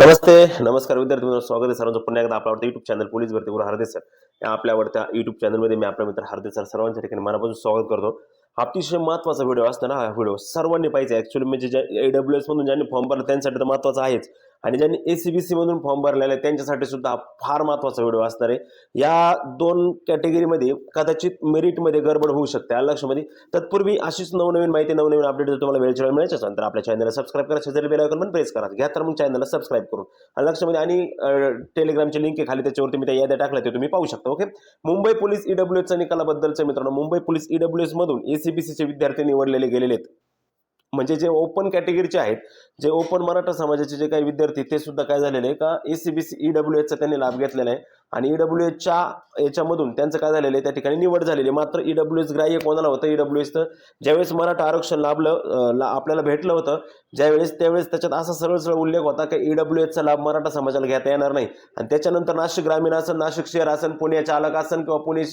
नमस्ते नमस्कार विद्यार्थी मित्रांनो स्वागत आहे सर्वांचं. पुन्हा एकदा आपला युट्यूब चॅनल पोलीस भरती गुरु हरदे सर या आपल्या आवडत्या युट्यूब चॅनलमध्ये मी आपला मित्र हार्दे सर सर्वांच्या ठिकाणी मनापासून स्वागत करतो. अतिशय महत्त्वाचा व्हिडिओ असतो ना हा व्हिडिओ सर्वांनी पाहिजे ॲक्च्युली म्हणजे ज्या एडब्ल्यू एस मधून ज्यांनी फॉर्म भरला त्यांच्यासाठी तर महत्त्वाचा आहेच. आणि ज्यांनी ए सी बी सी मधून फॉर्म भरलेला आहे त्यांच्यासाठी सुद्धा हा फार महत्त्वाचा व्हिडिओ असणार आहे. या दोन कॅटेगरीमध्ये कदाचित मेरिटमध्ये गडबड होऊ शकते या तत्पूर्वी अशीच नवनवीन माहिती नवनवीन अपडेट जर तुम्हाला वेळच्या वेळ मिळायचं असेल तर आपल्या चॅनलला सबस्क्राईब करा. शेजारी बेल आयकॉन पण प्रेस करा. घ्या तर मग चॅनलला सबस्क्राईब करून. आणि आणि टेलिग्रामची लिंक आहे खाली त्याच्यावरती मी त्या याद्या टाकल्या ते तुम्ही पाहू शकता ओके मुंबई पोलीस ईडब्ल्यू एसच्या निकालाबद्दलचं मित्रांनो मुंबई पोलीस ईडब्ल्यू एस मधून सीचे विद्यार्थी निवडलेले गेलेले आहेत. म्हणजे जे ओपन कॅटेगरीचे आहेत जे ओपन मराठा समाजाचे जे काही विद्यार्थी ते सुद्धा काय झालेले आहे का? A C B C E W एचचा त्यांनी लाभ घेतलेला आहे. आणि ईडब्ल्यू एचच्या याच्यामधून त्यांचं काय झालेलं आहे त्या ठिकाणी निवड झालेली आहे. मात्र ईडब्ल्यू एस ग्राह्य कोणाला होतं? ईडब्ल्यू एसचं ज्यावेळेस मराठा आरक्षण लाभलं ला- आपल्याला भेटलं होतं ज्यावेळेस त्यावेळेस त्याच्यात असा सरळ सरळ उल्लेख होता की ईडब्ल्यू एसचा लाभ मराठा समाजाला घेता येणार नाही. आणि त्याच्यानंतर नाशिक ग्रामीण असन नाशिक शहर असन पुणे चालक असन किंवा पुणे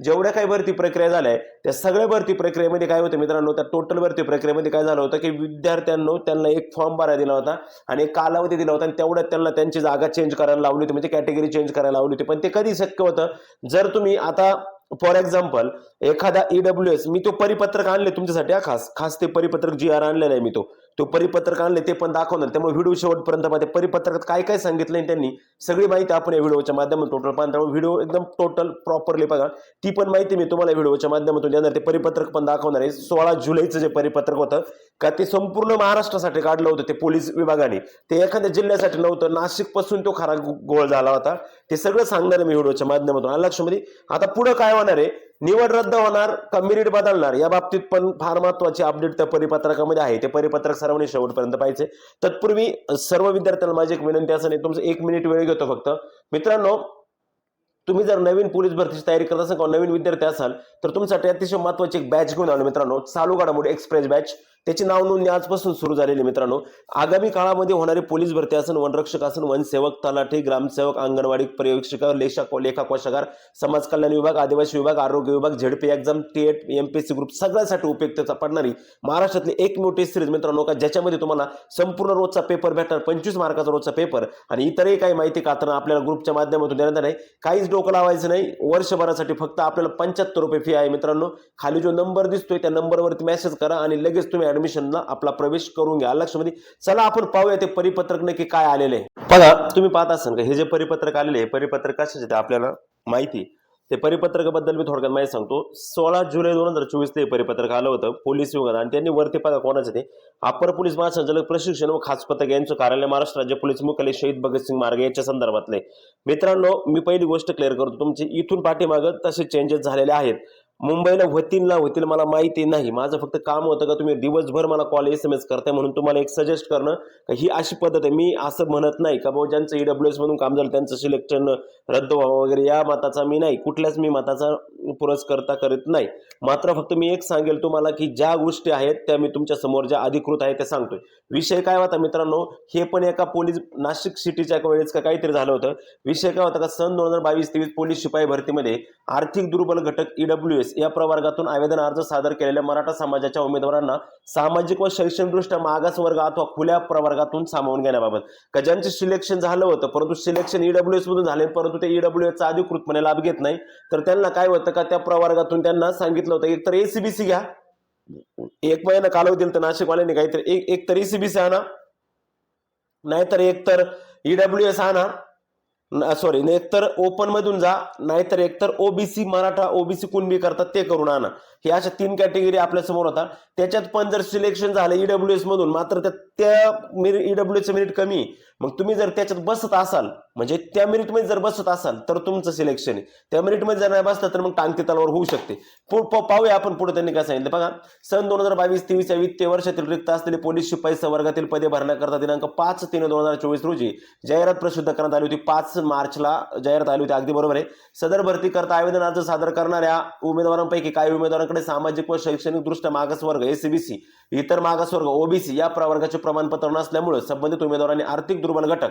जेवढ्या काही भरती प्रक्रिया झाल्या आहे त्या सगळ्या भरती प्रक्रियेमध्ये काय होतं मित्रांनो? त्या टोटल भरती प्रक्रियेमध्ये काय झालं होतं की विद्यार्थ्यांनो त्यांना एक फॉर्म भरायला दिला होता आणि एक कालावधी दिला होता आणि तेवढ्यात त्यांना त्यांची जागा चेंज करायला लावली होती. म्हणजे कॅटेगरी चेंज करायला लावली होती. पण ते कधी शक्य होतं? जर तुम्ही आता फॉर एक्झाम्पल एखादा ईडब्ल्यू एस मी तो परिपत्रक आणले तुमच्यासाठी हा खास खास ते परिपत्रक जी आर आणलेला आहे मी तो. तो परिपत्रक आणले ते पण दाखवणार. त्यामुळे व्हिडिओ शेवटपर्यंत पाहते. परिपत्रकात काय काय सांगितलंय त्यांनी सगळी माहिती आपण या व्हिडिओच्या माध्यमातून टोटल पाहता त्यामुळे व्हिडिओ एकदम टोटल प्रॉपरली बघा. ती पण माहिती मी तुम्हाला व्हिडिओच्या माध्यमातून देणार. ते परिपत्रक पण दाखवणार आहे. सोळा जुलैचं जे परिपत्रक होतं का ते संपूर्ण महाराष्ट्रासाठी काढलं होतं ते पोलीस विभागाने. ते एखाद्या जिल्ह्यासाठी नव्हतं. नाशिकपासून तो खरा गोळ झाला होता. ते सगळं सांगणार आहे मी व्हिडिओच्या माध्यमातून. आलं लक्षामध्ये आता पुढे काय होणार आहे? निवड रद्द होणार का बदलणार या बाबतीत पण फार महत्वाची अपडेट त्या परिपत्रकामध्ये आहे. ते परिपत्रक सर्वांनी शेवटपर्यंत पाहिजे तत्पूर्वी सर्व विद्यार्थ्यांना माझी एक विनंती असं नाही तुमचं एक मिनिट वेळ घेतो फक्त. मित्रांनो तुम्ही जर नवीन पोलीस भरतीची तयारी करत असाल किंवा नवीन विद्यार्थी असाल तर तुमच्यासाठी अतिशय महत्वाची एक बॅच घेऊन आलो मित्रांनो. चालू घडामोडी एक्सप्रेस बॅच त्याची नाव नोंदणी आजपासून सुरू झालेली आहे मित्रांनो. आगामी काळामध्ये होणारी पोलीस भरती असेल वनरक्षक असेल वनसेवक तलाठी ग्रामसेवक अंगणवाडी पर्यवेक्षिका लेखा लेखा कोशागार समाज कल्याण विभाग आदिवासी विभाग आरोग्य विभाग ZP exam TET MPSC group सगळ्यासाठी उपयुक्तता पडणारी महाराष्ट्रातली एकमेव मोठी सिरीज मित्रांनो का ज्याच्यामध्ये तुम्हाला संपूर्ण रोजचा पेपर भेटणार पंचवीस मार्काचा रोजचा पेपर आणि इतरही काही माहिती कातरणं आपल्याला ग्रुपच्या माध्यमातून देण्यात नाही आहे काहीच डोकं लावायचं नाही. वर्षभरासाठी फक्त आपल्याला पंच्याहत्तर रुपये फी आहे मित्रांनो. खाली जो नंबर दिसतोय त्या नंबरवरती मेसेज करा आणि लगेच तुम्ही ऍडमिशनला आपला प्रवेश करून घ्या. लक्षामध्ये चला आपण पाहूया ते परिपत्रक नक्की काय आलेले आहे. बघा तुम्ही पाहत असाल का हे जे परिपत्रक आलेले आहे परिपत्रक कशाचे ते आपल्याला माहिती ते परिपत्रकाबद्दल मी थोडक्यात माहिती सांगतो. सोळा जुलै दोन हजार चोवीस ते परिपत्रक आलं होतं पोलीस विभागात. आणि त्यांनी वरती बघा कोणाचे ते. अपर पोलीस महासंचालक प्रशिक्षण व खास पथक यांचं कार्यालय महाराष्ट्र राज्य पोलीस मुख्यालय शहीद भगतसिंग मार्ग याच्या संदर्भातले मित्रांनो मी पहिली गोष्ट क्लिअर करतो. तुमची इथून पाठीमागं तसे चेंजेस झालेले आहेत. मुंबईला होतील ना होतील मला माहिती नाही. माझं फक्त काम होतं का तुम्ही दिवसभर मला कॉल एस एम एस करताय म्हणून तुम्हाला एक सजेस्ट करणं का ही अशी पद्धत आहे. मी असं म्हणत नाही का भाऊ ज्यांचं ईडब्ल्यू एस मधून काम झालं त्यांचं सिलेक्शन रद्द व्हावं वगैरे या मताचा मी नाही. कुठल्याच मी मताचा पुरस्कर्ता करत नाही. मात्र फक्त मी एक सांगेल तुम्हाला की ज्या गोष्टी आहेत त्या मी तुमच्यासमोर ज्या अधिकृत आहेत त्या सांगतोय. विषय काय होता मित्रांनो हे पण एका पोलीस नाशिक सिटीच्या एका वेळेस का काहीतरी झालं होतं. विषय काय होता का सन दोन हजार बावीस तेवीस पोलीस शिपाई भरतीमध्ये आर्थिक दुर्बल घटक ईडब्ल्यू एस या प्रवर्गातून आवेदन अर्ज सादर केलेल्या मराठा समाजाच्या उमेदवारांना सामाजिक व शैक्षणिकदृष्ट्या मागास वर्ग अथवा खुल्या प्रवर्गातून सामावून घेण्याबाबत. का सिलेक्शन झालं होतं परंतु सिलेक्शन ईडब्ल्यू एस मधून झाले परंतु ते ईडब्ल्यू एसचा अधिकृतपणे लाभ घेत नाही तर त्यांना काय होतं का त्या प्रवर्गातून त्यांना सांगितलं होतं एक तर एसीबीसी घ्या. एक महिना कालावधी दिला तर नाशिकवाल्यांनी काहीतरी एक एक तर एसीबीसी आणा नाहीतर एक तर ईडब्ल्यू एस आणा. सॉरी एकतर ओपनमधून जा नाहीतर एकतर ओबीसी मराठा ओबीसी कुणबी करतात ते करून आणा. हे अशा तीन कॅटेगरी आपल्यासमोर होता. त्याच्यात पण जर सिलेक्शन झालं ईडब्ल्यू एस मधून मात्र त्या- ईडब्ल्यू एसचं मेरिट कमी. मग तुम्ही जर त्याच्यात बसत असाल म्हणजे त्या मेरिटमध्ये जर बसत असाल तर तुमचं सिलेक्शन आहे. त्या मेरिटमध्ये जर नाही बसलं तर मग टांगती तलावर होऊ शकते. प- पाहूया आपण पुढे त्यांनी काय सांगितलं. बघा सन दोन हजार बावीस तेवीस या वित्तीय वर्षातील रिक्त असलेले पोलीस शिपाई संवर्गातील पदे भरण्याकरता दिनांक पाच तीन दोन हजार चोवीस रोजी जाहिरात प्रसिद्ध करण्यात आली होती. पाच मार्चला जाहिरात आली होती. अगदी बरोबर आहे. सदर भरती करता आवेदन अर्ज सादर करणाऱ्या उमेदवारांपैकी काही उमेदवारांकडे सामाजिक व शैक्षणिक दृष्ट्या एसीबीसी इतर मागासवर्ग ओबीसी या प्रवर्गाचे प्रमाणपत्र नसल्यामुळे संबंधित उमेदवारांनी आर्थिक दुर्बल घटक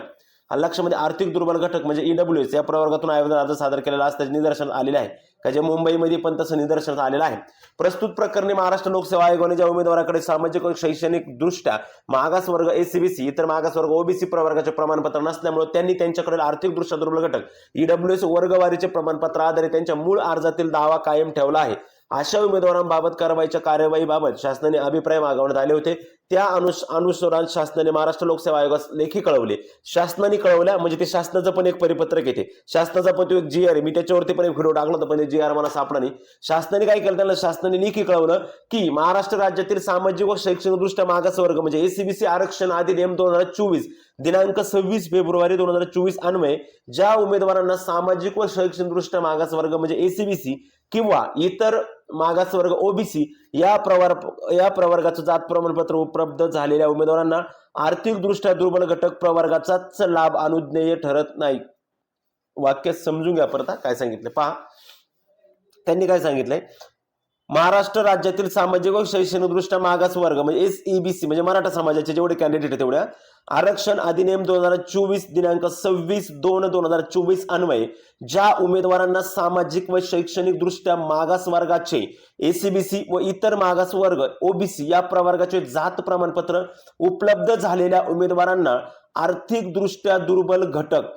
लक्षामध्ये आर्थिक दुर्बल घटक म्हणजे ईडब्ल्यू एस या प्रवर्गातून आयोजन अर्ज सादर केलेला असल्याचे निदर्शन आलेले आहे. का जे मुंबईमध्ये पण तसं निदर्शन आलेलं आहे. प्रस्तुत प्रकरणी महाराष्ट्र लोकसेवा आयोगाने ज्या उमेदवाराकडे सामाजिक व शैक्षणिक दृष्ट्या मागासवर्ग एसीबीसी इतर मागास वर्ग ओबीसी प्रवर्गाचे प्रमाणपत्र नसल्यामुळे त्यांनी त्यांच्याकडील आर्थिक दृष्ट्या दुर्बल घटक ईडब्ल्यू एस वर्गवारीचे प्रमाणपत्र आधारे त्यांच्या मूळ अर्जातील दावा कायम ठेवला आहे. अशा उमेदवारांबाबत कारवाईच्या कार्यवाहीबाबत शासनाने अभिप्राय मागवण्यात आले होते. त्या अनुस अनुसरात शासनाने महाराष्ट्र लोकसेवा आयोगास लेखी कळवले. शासनाने कळवल्या म्हणजे ते शासनाचं पण एक परिपत्रक येते शासनाचा पण तो एक जी आर मी त्याच्यावरती पण एक व्हिडिओ टाकला होता पण जी आर मला सापडा नाही. शासनाने काय केलं त्यांना? शासनाने लेखी कळवलं की महाराष्ट्र राज्यातील सामाजिक व शैक्षणिकदृष्ट्या मागास वर्ग म्हणजे एसीबीसी आरक्षण अधिनियम दोन हजार चोवीस दिनांक सव्वीस फेब्रुवारी दोन हजार चोवीस अन्वये ज्या उमेदवारांना सामाजिक व शैक्षणिकदृष्ट्या मागास वर्ग म्हणजे एसीबीसी किंवा इतर मागासवर्ग ओबीसी या प्रवर या प्रवर्गाचं जात प्रमाणपत्र उपलब्ध झालेल्या उमेदवारांना आर्थिकदृष्ट्या दुर्बल घटक प्रवर्गाचाच लाभ अनुज्ञेय ठरत नाही. वाक्य समजून घ्या परत काय सांगितलं पहा. त्यांनी काय सांगितलंय? महाराष्ट्र राज्यातील सामाजिक व शैक्षणिकदृष्ट्या मागास वर्ग म्हणजे एस ईबीसी म्हणजे मराठा समाजाचे जेवढे कॅन्डिडेट आहेत तेवढ्या. आरक्षण अधिनियम दोन हजार चोवीस दिनांक सव्वीस दोन दोन हजार चोवीस अन्वये ज्या उमेदवारांना सामाजिक व शैक्षणिक दृष्ट्या मागास वर्गाचे एसीबीसी व इतर मागास वर्ग ओबीसी या प्रवर्गाचे जात प्रमाणपत्र उपलब्ध झालेल्या उमेदवारांना आर्थिकदृष्ट्या दुर्बल घटक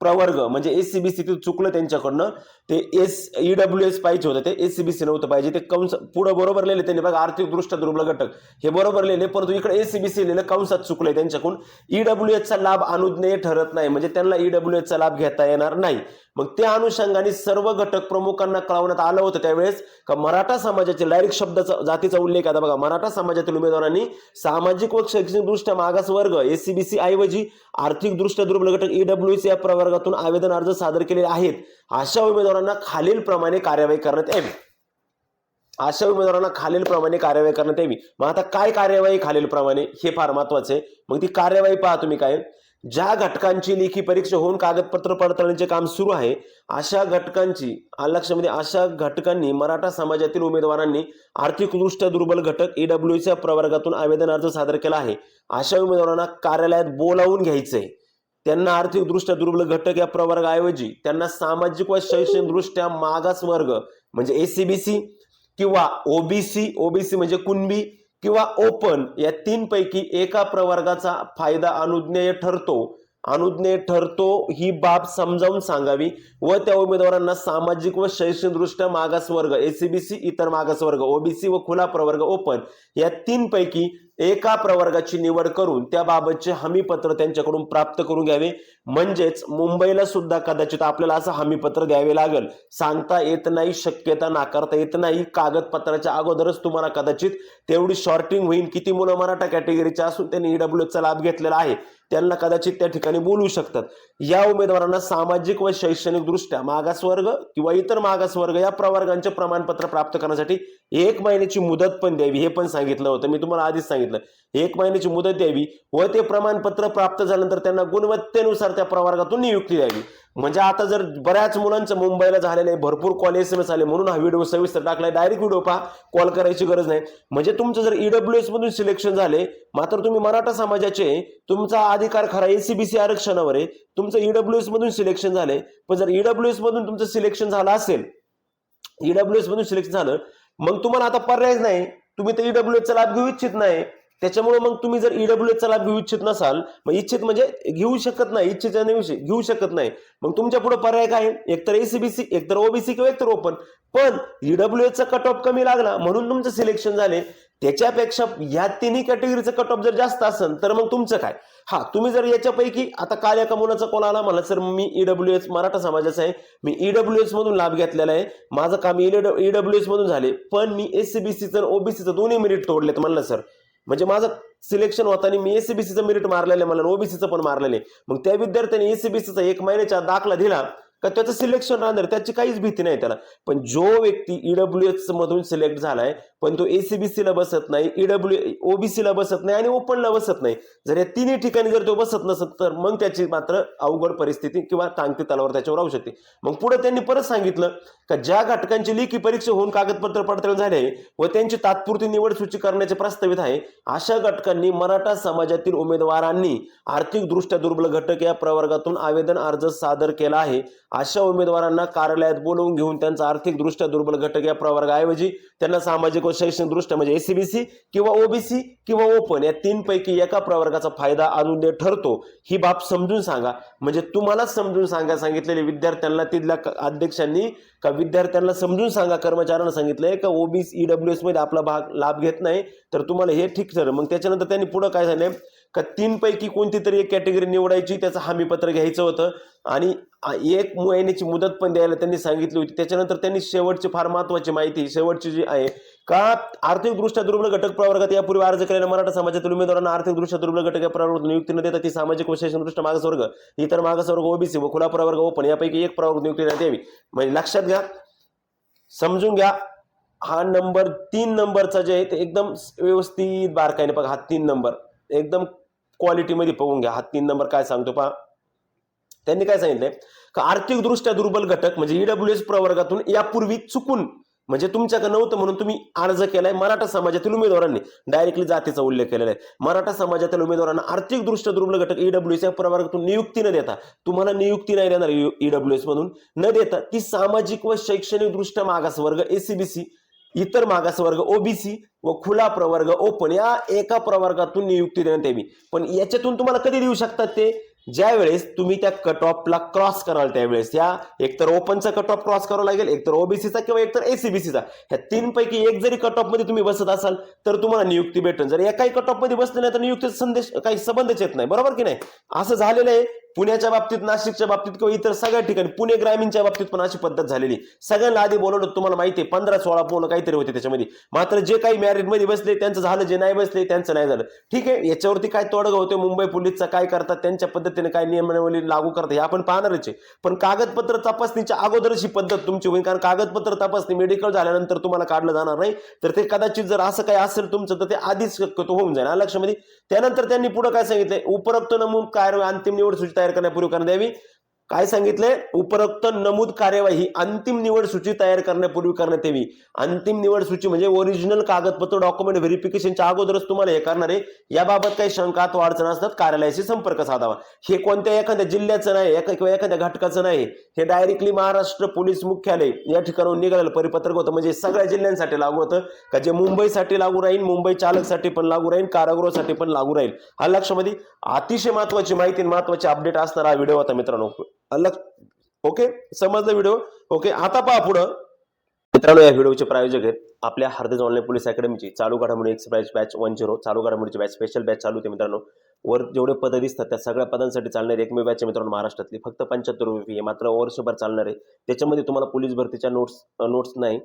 प्रवर्ग म्हणजे एसीबीसी चुकलं त्यांच्याकडनं ते एस ईडब्ल्यू एस पाहिजे होतं ते एसीबीसी नव्हतं पाहिजे ते कंस पुढं बरोबर लिहिले त्यांनी बघा आर्थिक दृष्ट्या दुर्बल घटक. हे बरोबर लिहिले परंतु इकडे एसीबीसी लिहिलं कंसात चुकलंय त्यांच्याकडून. ईडब्ल्यू एसचा लाभ अनुज्ञेय ठरत नाही म्हणजे त्यांना ईडब्ल्यू एसचा लाभ घेता येणार नाही. मग त्या अनुषंगाने सर्व घटक प्रमुखांना कळवण्यात आलं होतं त्यावेळेस का मराठा समाजाचे डायरेक्ट शब्दाचा जातीचा उल्लेख आता बघा मराठा समाजातील उमेदवारांनी सामाजिक व शैक्षणिकदृष्ट्या मागास वर्ग एसीबीसी ऐवजी आर्थिकदृष्ट्या दुर्बल घटक ईडब्ल्यू या प्रवर्गातून आवेदन अर्ज सादर केलेले आहेत. अशा उमेदवारांना खालील प्रमाणे कार्यवाही करण्यात यावी. अशा उमेदवारांना खालील प्रमाणे कार्यवाही करण्यात यावी. मग आता काय कार्यवाही खालील प्रमाणे हे फार महत्त्वाचे आहे. मग ती कार्यवाही पहा तुम्ही काय ज्या घटकांची लेखी परीक्षा होऊन कागदपत्र पडताळणीचे काम सुरू आहे अशा घटकांची लक्षामध्ये म्हणजे अशा घटकांनी मराठा समाजातील उमेदवारांनी आर्थिकदृष्ट्या दुर्बल घटक ईडब्ल्यूच्या प्रवर्गातून आवेदन अर्ज सादर केला आहे. अशा उमेदवारांना कार्यालयात बोलावून घ्यायचंय. त्यांना आर्थिकदृष्ट्या दुर्बल घटक या प्रवर्गाऐवजी त्यांना सामाजिक व शैक्षणिकदृष्ट्या मागास वर्ग म्हणजे एसीबीसी किंवा ओबीसी ओबीसी म्हणजे कुणबी किंवा ओपन या तीनपैकी एका प्रवर्गाचा फायदा अनुज्ञेय ठरतो. अनुज्ञेय ठरतो ही बाब समजावून सांगावी व त्या उमेदवारांना सामाजिक व शैक्षणिकदृष्ट्या मागासवर्ग मागास वर्ग एसीबीसी इतर मागास वर्ग ओबीसी व खुला प्रवर्ग ओपन या तीनपैकी एका प्रवर्गाची निवड करून त्याबाबतचे हमीपत्र त्यांच्याकडून प्राप्त करून घ्यावे. म्हणजेच मुंबईला सुद्धा कदाचित आपल्याला असं हमीपत्र द्यावे लागेल. सांगता येत नाही शक्यता नाकारता येत नाही. कागदपत्राच्या अगोदरच तुम्हाला कदाचित तेवढी शॉर्टिंग होईल. किती मुलं मराठा कॅटेगरीच्या असून त्यांनी ईडब्ल्यूचा लाभ घेतलेला आहे. त्यांना कदाचित त्या ठिकाणी बोलू शकतात. या उमेदवारांना सामाजिक व शैक्षणिक दृष्ट्या मागासवर्ग किंवा इतर मागासवर्ग या प्रवर्गांचे प्रमाणपत्र प्राप्त करण्यासाठी एक महिन्याची मुदत पण द्यावी हे पण सांगितलं होतं. मी तुम्हाला आधीच सांगितलं. एक महिन्याची मुदत द्यावी व ते प्रमाणपत्र प्राप्त झाल्यानंतर त्यांना गुणवत्तेनुसार त्या प्रवर्गातून नियुक्ती द्यावी. म्हणजे आता जर बऱ्याच मुलांचं मुंबईला झालेलं आहे भरपूर कॉल एस एम एस आले म्हणून हा व्हिडिओ सविस्तर टाकलाय डायरेक्ट व्हिडिओ पहा कॉल करायची गरज नाही. म्हणजे तुमचं जर ईडब्ल्यू एस मधून सिलेक्शन झाले मात्र तुम्ही मराठा समाजाचे तुमचा अधिकार खरा एसीबीसी आरक्षणावर आहे तुमचं ईडब्ल्यू एस मधून सिलेक्शन झाले पण जर ईडब्ल्यू एस मधून तुमचं सिलेक्शन झालं असेल ईडब्ल्यू एस मधून सिलेक्शन झालं मग तुम्हाला आता पर्यायच नाही. तुम्ही तर ईडब्ल्यू चा लाभ घेऊ इच्छित नाही. त्याच्यामुळे मग तुम्ही जर ईडब्ल्यू चा लाभ घेऊ इच्छित नसाल मग इच्छित म्हणजे घेऊ शकत नाही इच्छितच्या घेऊ शकत नाही. मग तुमच्यापुढे पर्याय काय? आहे? एकतर एसीबीसी एकतर ओबीसी किंवा एकतर ओपन पण ईडब्ल्यू चा कट ऑफ कमी लागला म्हणून तुमचं सिलेक्शन झाले. त्याच्यापेक्षा या तिन्ही कॅटेगरीचं कट ऑफ जर जास्त असेल तर मग तुमचं काय? हा तुम्ही जर याच्यापैकी आता काल एका मुलाचा कॉल आला मला सर मी ईडब्ल्यू एस मराठा समाजाचा आहे मी ईडब्ल्यू एस मधून लाभ घेतलेला आहे माझं काम ईडब्ल्यू एस मधून झाले पण मी एससीबीसीचं ओबीसीचं दोन्ही मिनिट तोडलेत. म्हणलं सर म्हणजे माझं सिलेक्शन होताना मी एसीबीसीचं मेरिट मारलेलं आहे मला ओबीसीचं पण मारलेलं आहे. मग त्या विद्यार्थ्यांनी एसीबीसीचा एक महिन्याच्या दाखला दिला का त्याचं सिलेक्शन राहणार? त्याची काहीच भीती नाही त्याला. पण जो व्यक्ती ईडब्ल्यू एस मधून सिलेक्ट झालाय पण तो एसीबीसी ला बसत नाही ईडब्ल्यू ओबीसी ला बसत नाही आणि ओपनला बसत नाही. जर या तिन्ही ठिकाणी जर तो बसत नसत तर मग त्याची मात्र अवघड परिस्थिती किंवा टांगती तलावर त्याच्यावर राहू शकते. मग पुढे त्यांनी परत सांगितलं का ज्या घटकांची लेखी परीक्षा होऊन कागदपत्र पडताळून झाले व त्यांची तात्पुरती निवड सूची करण्याचे प्रस्तावित आहे अशा घटकांनी मराठा समाजातील उमेदवारांनी आर्थिकदृष्ट्या दुर्बल घटक या प्रवर्गातून आवेदन अर्ज सादर केला आहे. अशा उमेदवारांना कार्यालयात बोलवून घेऊन त्यांचा आर्थिकदृष्ट्या दुर्बल घटक या प्रवर्गाऐवजी त्यांना सामाजिक व शैक्षणिक दृष्ट्या म्हणजे एसीबीसी किंवा ओबीसी किंवा ओपन या तीनपैकी एका प्रवर्गाचा फायदा अजून ठरतो. ही बाब समजून सांगा. म्हणजे तुम्हाला समजून सांगा सांगितलेले विद्यार्थ्यांना तिथल्या क- अध्यक्षांनी का विद्यार्थ्यांना समजून सांगा कर्मचाऱ्यांना सांगितलंय का ओबीसी ईडब्ल्यू एसमध्ये आपला भाग लाभ घेत नाही? तर तुम्हाला हे ठीक ठरेल. मग त्याच्यानंतर त्यांनी पुढं काय झालंय? का तीनपैकी कोणती तरी एक कॅटेगरी निवडायची त्याचं हमीपत्र घ्यायचं होतं आणि एक महिन्याची मुदत पण द्यायला त्यांनी सांगितली होती. त्याच्यानंतर त्यांनी शेवटची फार महत्वाची माहिती शेवटची जी आहे का आर्थिकदृष्ट्या दुर्बल घटक प्रवर्गात यापूर्वी अर्ज केलेल्या मराठा समाजातील उमेदवारांना आर्थिकदृष्ट्या दुर्बल घटक या प्रवर्गात नियुक्ती न देता ती सामाजिक व शैक्षणिक मागासवर्ग इतर मागासवर्ग ओबीसी व खुला प्रवर्ग ओपन यापैकी एक प्रवर्ग नियुक्ती देण्यात यावी. म्हणजे लक्षात घ्या समजून घ्या हा नंबर तीन नंबरचा जे आहे ते एकदम व्यवस्थित बारकाईने बघा हा तीन नंबर. एकदम क्वालिटीमध्ये बघून घ्या हा तीन नंबर काय सांगतो पहा. त्यांनी काय सांगितलंय? का आर्थिकदृष्ट्या दुर्बल घटक म्हणजे ईडब्ल्यू एस प्रवर्गातून यापूर्वी चुकून म्हणजे तुमच्याकडे नव्हतं म्हणून तुम्ही अर्ज केलाय मराठा समाजातील उमेदवारांनी. डायरेक्टली जातीचा उल्लेख केलेला आहे. मराठा समाजातील उमेदवारांना आर्थिकदृष्ट्या दुर्बल घटक ईडब्ल्यू एस या प्रवर्गातून नियुक्ती न देता तुम्हाला नियुक्ती नाही देणार e- ईडब्ल्यू एस मधून. न देता ती सामाजिक व शैक्षणिक दृष्ट्या मागासवर्ग एसीबीसी इतर मागासवर्ग ओबीसी व खुला प्रवर्ग ओपन या एका प्रवर्गातून नियुक्ती देण्यात यावी. पण याच्यातून तुम्हाला कधी देऊ शकतात ते? ज्या वेळेस तुम्ही त्या कट ऑफला क्रॉस कराल त्यावेळेस या एकतर ओपनचा कट ऑफ क्रॉस करावा लागेल एकतर ओबीसीचा किंवा एकतर एसीबीसीचा ह्या तीन पैकी एक जरी कट ऑफमध्ये तुम्ही बसत असाल तर तुम्हाला नियुक्ती भेटेल जर एकाही कट ऑफमध्ये बसले नाही तर नियुक्तीचा संदेश काही संबंधच येत नाही. बरोबर की नाही? असं झालेलं आहे. पुण्याच्या बाबतीत नाशिकच्या बाबतीत किंवा इतर सगळ्या ठिकाणी पुणे ग्रामीणच्या बाबतीत पण अशी पद्धत झालेली. सगळ्यांना आधी बोलवलं तुम्हाला माहिती आहे पंधरा सोळा पोलं काहीतरी होते त्याच्यामध्ये. मात्र जे काही मॅरिटमध्ये बसले त्यांचं झालं जे नाही बसले त्यांचं नाही झालं. ठीक आहे याच्यावरती काय तोडगा होते मुंबई पोलीसचा काय करतात त्यांच्या पद्धतीने काय नियमावली लागू करतात हे आपण पाहणारच आहे. पण कागदपत्र तपासणीच्या अगोदरच ही पद्धत तुमची होईल कारण कागदपत्र तपासणी मेडिकल झाल्यानंतर तुम्हाला काढलं जाणार नाही. तर ते कदाचित जर असं काही असेल तुमचं तर ते आधीच होऊन जाईल. लक्षामध्ये? त्यानंतर त्यांनी पुढे काय सांगितलंय? उपरोक्त नमून कार्य अंतिम निवड सूची तयार करण्यापूर्वी करण्यात यावी काय सांगितलंय उपरोक्त नमूद कार्यवाही अंतिम निवड सूची तयार करण्यापूर्वी करण्यात यावी. अंतिम निवड सूची म्हणजे ओरिजिनल कागदपत्र डॉक्युमेंट व्हेरिफिकेशनच्या अगोदरच तुम्हाला हे करणार आहे. याबाबत काही शंका अथवा अडचण असतात कार्यालयाशी संपर्क साधावा. हे कोणत्या एखाद्या जिल्ह्याचं नाही किंवा एखाद्या घटकाचं नाही हे डायरेक्टली महाराष्ट्र पोलीस मुख्यालय या ठिकाणाहून निघालेलं परिपत्रक होतं. म्हणजे सगळ्या जिल्ह्यांसाठी लागू होतं. का जे मुंबईसाठी लागू राहील मुंबई चालकसाठी पण लागू राहील कारागृहासाठी पण लागू राहील. हा लक्षामध्ये अतिशय महत्वाची माहिती महत्वाची अपडेट असणारा हा व्हिडिओ होता मित्रांनो. ओके समजलं व्हिडिओ ओके आता पहा पुढं. मित्रांनो या व्हिडिओचे प्रायोजक आहेत आपल्या हरदेज ऑनलाईन पोलीस अकॅडमीची चालू घडामोडी एक्सप्राइज बॅच वन झिरो चालू घडामोडीची बॅच स्पेशल बॅच चालू होते मित्रांनो. वर जेवढे पद दिसतात त्या सगळ्या पदांसाठी चालणारी एकमेव बॅच आहे मित्रांनो महाराष्ट्रातली. फक्त पंच्याहत्तर रुपये फी मात्र वर्षभर चालणार. आहे त्याच्यामध्ये तुम्हाला पोलीस भरतीच्या नोट्स नोट्स नाही.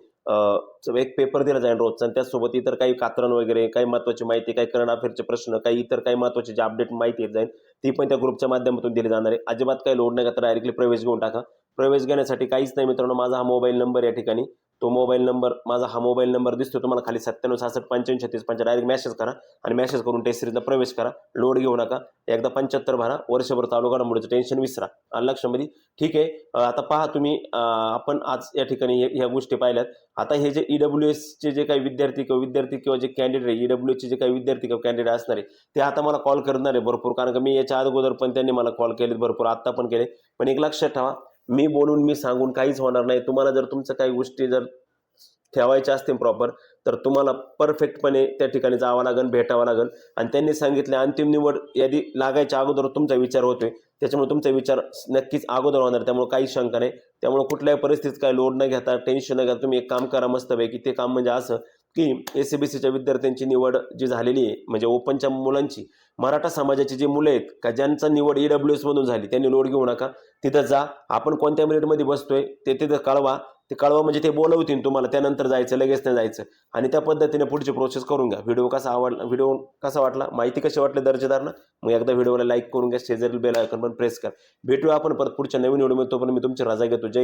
एक पेपर दिला जाईल रोजचा आणि त्यासोबत इतर काही कात्रण वगैरे काही महत्वाची माहिती काही करंट अफेअरचे प्रश्न काही इतर काही महत्त्वाचे जे अपडेट माहिती येत जाईल ती पण त्या ग्रुपच्या माध्यमातून दिली जाणार आहे. अजिबात काही लोड नाही का तर डायरेक्टली प्रवेश घेऊन टाका. प्रवेश घेण्यासाठी काहीच नाही मित्रांनो. माझा हा मोबाईल नंबर या ठिकाणी. तो मोबाईल नंबर माझा हा मोबाईल नंबर दिसतो तुम्हाला खाली सत्त्याण्णव सहासष्ट पंच्याऐंशी छत्तीस पंचा डायरेक्ट मेसेज करा आणि मेसेज करून टेस्ट सिरीजला प्रवेश करा. लोड घेऊ नका. एकदा पंच्याहत्तर भरा. वर्षभर चालू घडामोडीचं टेन्शन विसरा. आणि लक्षामध्ये ठीक आहे. आता पहा तुम्ही आपण आज या ठिकाणी ह्या गोष्टी पाहिल्यात. आता हे जे ईडब्ल्यू एसचे जे काही विद्यार्थी किंवा विद्यार्थी किंवा जे कॅन्डिडेट आहे ईडब्ल्यू एसचे जे काही विद्यार्थी किंवा कॅन्डिडेट असणार आहे ते आता मला कॉल करणार आहे भरपूर. कारण का मी याच्या अगोदर पण त्यांनी मला कॉल केले भरपूर. आत्ता पण केले पण एक लक्षात ठेवा. मी बोलून मी सांगून काहीच होणार नाही. तुम्हाला जर तुमचं काही गोष्टी जर ठेवायच्या असतील प्रॉपर तर तुम्हाला परफेक्टपणे त्या ठिकाणी जावं लागेल भेटावं लागेल. आणि त्यांनी सांगितले अंतिम निवड यादी लागायच्या अगोदर तुमचा विचार होतोय. त्याच्यामुळे तुमचा विचार नक्कीच अगोदर होणार त्यामुळे काही शंका नाही. त्यामुळे कुठल्याही परिस्थितीत काही लोड न घेता टेन्शन न घेता तुम्ही एक काम करा मस्तपैकी. ते काम म्हणजे असं की एस सी बी सीच्या विद्यार्थ्यांची निवड जी झालेली आहे म्हणजे ओपनच्या मुलांची मराठा समाजाची जी मुलं आहेत का ज्यांचा निवड ई डब्ल्यू एसमधून झाली त्यांनी लोड घेऊ नका. तिथं जा आपण कोणत्या मिनिटमध्ये बसतोय ते तिथं कळवा. ते कळवा म्हणजे ते बोलवतील तुम्हाला त्यानंतर जायचं लगेच नाही जायचं. आणि त्या पद्धतीने पुढची प्रोसेस करून घ्या. व्हिडिओ कसा आवडला व्हिडिओ कसा वाटला माहिती कशी वाटली दर्जेदार ना मग एकदा व्हिडिओला लाईक करून घ्या शेजारील बेल आयकॉन पण प्रेस करा. भेटूया आपण परत पुढच्या नवीन व्हिडिओमध्ये तोपर्यंत मी तुमची रजा घेतो. जय